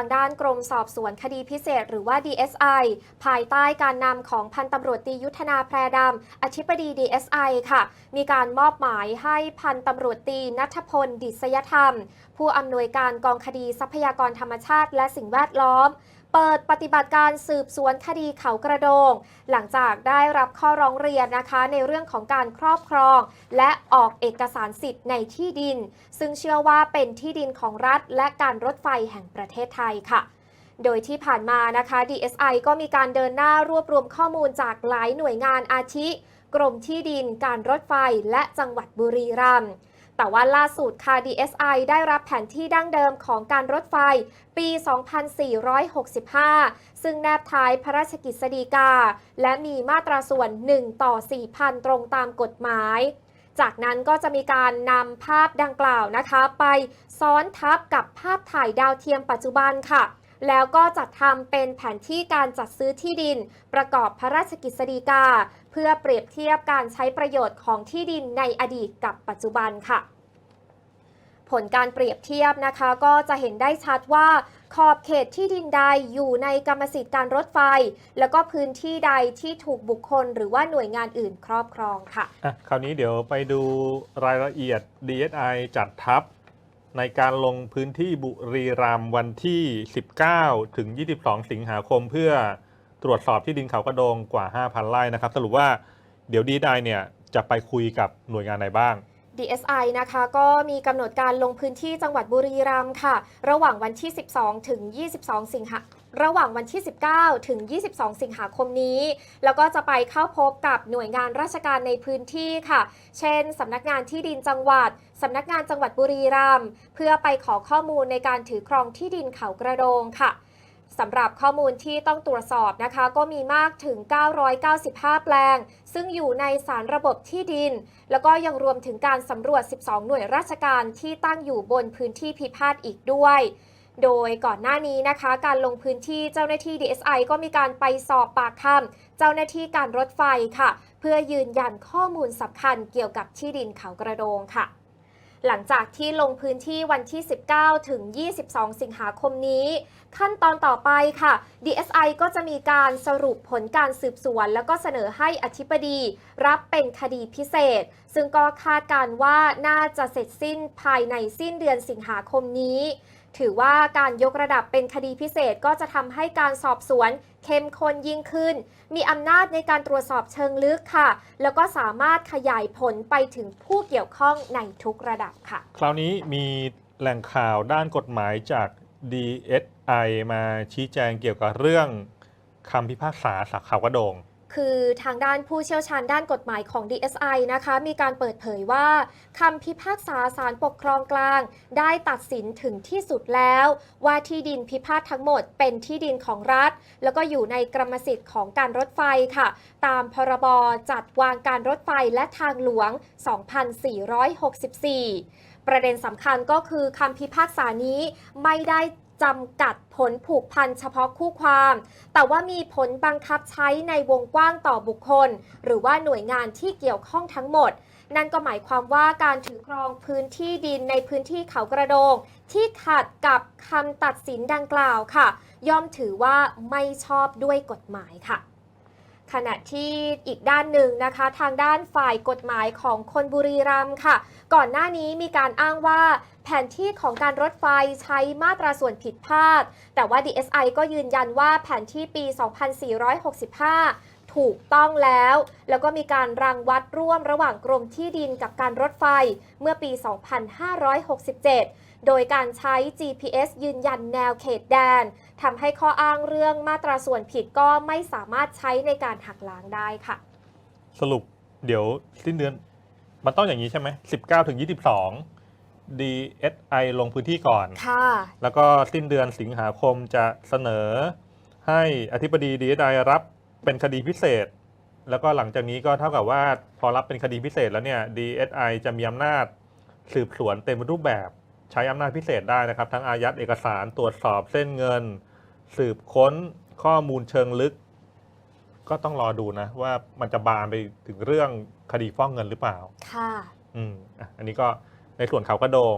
างด้านกรมสอบสวนคดีพิเศษหรือว่า DSI ภายใต้การนำของพันตำรวจตียุทธนาแพรดำอธิบดี DSI ค่ะ มีการมอบหมายให้พันตำรวจตีนัทพลดิษยธรรม ผู้อำนวยการกองคดีทรัพยากรธรรมชาติและสิ่งแวดล้อม เปิดปฏิบัติการสืบสวนคดีเขากระโดง หลังจากได้รับข้อร้องเรียนนะคะในเรื่องของการครอบครอง และออกเอกสารสิทธิ์ในที่ดิน ซึ่งเชื่อว่าเป็นที่ดินของรัฐ และการรถไฟแห่งประเทศไทยค่ะโดยที่ผ่านมานะคะ DSI ก็มีการเดินหน้ารวบรวมข้อมูลจากหลายหน่วยงานอาทิ กรมที่ดิน การรถไฟ และจังหวัดบุรีรัมย์ แต่ว่าล่าสุดค่ะ DSI ได้รับแผนที่ดั้งเดิมของการรถไฟปี 2465 ซึ่งแนบท้ายพระราชกิจสฎีกา และมีมาตราส่วน 1 ต่อ 4,000 ตรงตามกฎหมาย จากนั้นก็จะมีการนำภาพดังกล่าวนะคะ ไปซ้อนทับกับภาพถ่ายดาวเทียมปัจจุบันค่ะ แล้วก็จัดทำเป็นแผนที่การจัดซื้อที่ดิน ประกอบพระราชกิจสฎีกา เพื่อเปรียบเทียบการใช้ประโยชน์ของที่ดินในอดีตกับปัจจุบันค่ะผลการเปรียบเทียบนะคะก็จะเห็นได้ชัดว่า ขอบเขตที่ดินใดอยู่ในกรรมสิทธิ์การรถไฟ แล้วก็พื้นที่ใดที่ถูกบุคคลหรือว่าหน่วยงานอื่นครอบครองค่ะะคราวนี้เดี๋ยวไปดูรายละเอียด DSI จัดทัพ ในการลงพื้นที่บุรีรัมย์วันที่ 19 ถึง 22 สิงหาคม เพื่อตรวจสอบที่ดินเขากระโดงกว่า 5,000 ไร่นะครับ สรุปว่าเดี๋ยวดีได้เนี่ยจะไปคุยกับหน่วยงานไหนบ้าง DSI นะคะก็มีกำหนดการลงพื้นที่จังหวัดบุรีรัมย์ค่ะ ระหว่างวันที่ 12 ถึง 22 สิงหา ระหว่างวันที่ 19 ถึง 22 สิงหาคมนี้ แล้วก็จะไปเข้าพบกับหน่วยงานราชการในพื้นที่ค่ะ เช่นสำนักงานที่ดินจังหวัดสำนักงานจังหวัดบุรีรัมย์เพื่อไปขอข้อมูลในการถือครองที่ดินเขากระโดงค่ะสำหรับข้อมูลที่ต้องตรวจสอบนะคะ ก็มีมากถึง 995 แปลง ซึ่งอยู่ในสารระบบที่ดิน แล้วก็ยังรวมถึงการสำรวจ 12 หน่วยราชการที่ตั้งอยู่บนพื้นที่พิพาทอีกด้วย โดยก่อนหน้านี้นะคะ การลงพื้นที่เจ้าหน้าที่ DSI ก็มีการไปสอบปากคำเจ้าหน้าที่การรถไฟค่ะ เพื่อยืนยันข้อมูลสำคัญเกี่ยวกับที่ดินเขากระโดงค่ะ หลังจากที่ลงพื้นที่วันที่ 19 ถึง 22 สิงหาคมนี้ ขั้นตอนต่อไปค่ะ DSI ก็จะมีการสรุปผลการสืบสวน แล้วก็เสนอให้อธิบดี รับเป็นคดีพิเศษ ซึ่งก็คาดการณ์ว่าน่าจะเสร็จสิ้นภายในสิ้นเดือนสิงหาคมนี้ ถือว่าการยกระดับเป็นคดีพิเศษก็จะทำให้การสอบสวนเข้มข้นยิ่งขึ้น มีอำนาจในการตรวจสอบเชิงลึกค่ะ แล้วก็สามารถขยายผลไปถึงผู้เกี่ยวข้องในทุกระดับค่ะ คราวนี้มีแหล่งข่าวด้านกฎหมายจาก DSI มาชี้แจงเกี่ยวกับเรื่องคำพิพากษาสักขากระโดง คือทางด้านผู้เชี่ยวชาญด้านกฎหมายของ DSI นะคะ มีการเปิดเผยว่าคำพิพากษาศาลปกครองกลาง ได้ตัดสินถึงที่สุดแล้ว ว่าที่ดินพิพาททั้งหมดเป็นที่ดินของรัฐ แล้วก็อยู่ในกรรมสิทธิ์ของการรถไฟค่ะ ตามพรบจัดวางการรถไฟและทางหลวง 2464 ประเด็นสำคัญก็คือคำพิพากษานี้ไม่ได้ จำกัดผลผูกพันเฉพาะคู่ความ แต่ว่ามีผลบังคับใช้ในวงกว้างต่อบุคคล หรือว่าหน่วยงานที่เกี่ยวข้องทั้งหมด นั่นก็หมายความว่าการถือครองพื้นที่ดินในพื้นที่เขากระโดง ที่ขัดกับคำตัดสินดังกล่าวค่ะ ย่อมถือว่าไม่ชอบด้วยกฎหมายค่ะ ขณะที่อีกด้านหนึ่งนะคะ ทางด้านฝ่ายกฎหมายของคนบุรีรัมย์ค่ะ ก่อนหน้านี้มีการอ้างว่าแผนที่ของการรถไฟใช้มาตราส่วนผิดพลาด แต่ว่า DSI ก็ยืนยันว่าแผนที่ปี 2465ถูกต้องแล้ว แล้วก็มีการรังวัดร่วมระหว่างกรมที่ดินกับการรถไฟเมื่อปี 2567 โดยการใช้ GPS ยืนยันแนวเขตแดนทำให้ข้ออ้างเรื่องมาตราส่วนผิดก็ไม่สามารถใช้ในการหักล้างได้ค่ะ สรุปเดี๋ยวสิ้นเดือนมันต้องอย่างนี้ใช่ไหม19ถึง22 DSI ลงพื้นที่ก่อน ค่ะ แล้วก็สิ้นเดือนสิงหาคมจะเสนอให้อธิบดี DSI รับเป็นคดีพิเศษ แล้วก็หลังจากนี้ก็เท่ากับว่าพอรับเป็นคดีพิเศษแล้วเนี่ย DSI จะมีอำนาจสืบสวนเต็มรูปแบบ ใช้อำนาจพิเศษได้นะครับ ทั้งอายัดเอกสารตรวจสอบเส้นเงิน สืบค้นข้อมูลเชิงลึก ก็ต้องรอดูนะ ว่ามันจะบานไปถึงเรื่องคดีฟ้องเงินหรือเปล่า ค่ะ อืมอะอันนี้ก็ในส่วนเขากระโดง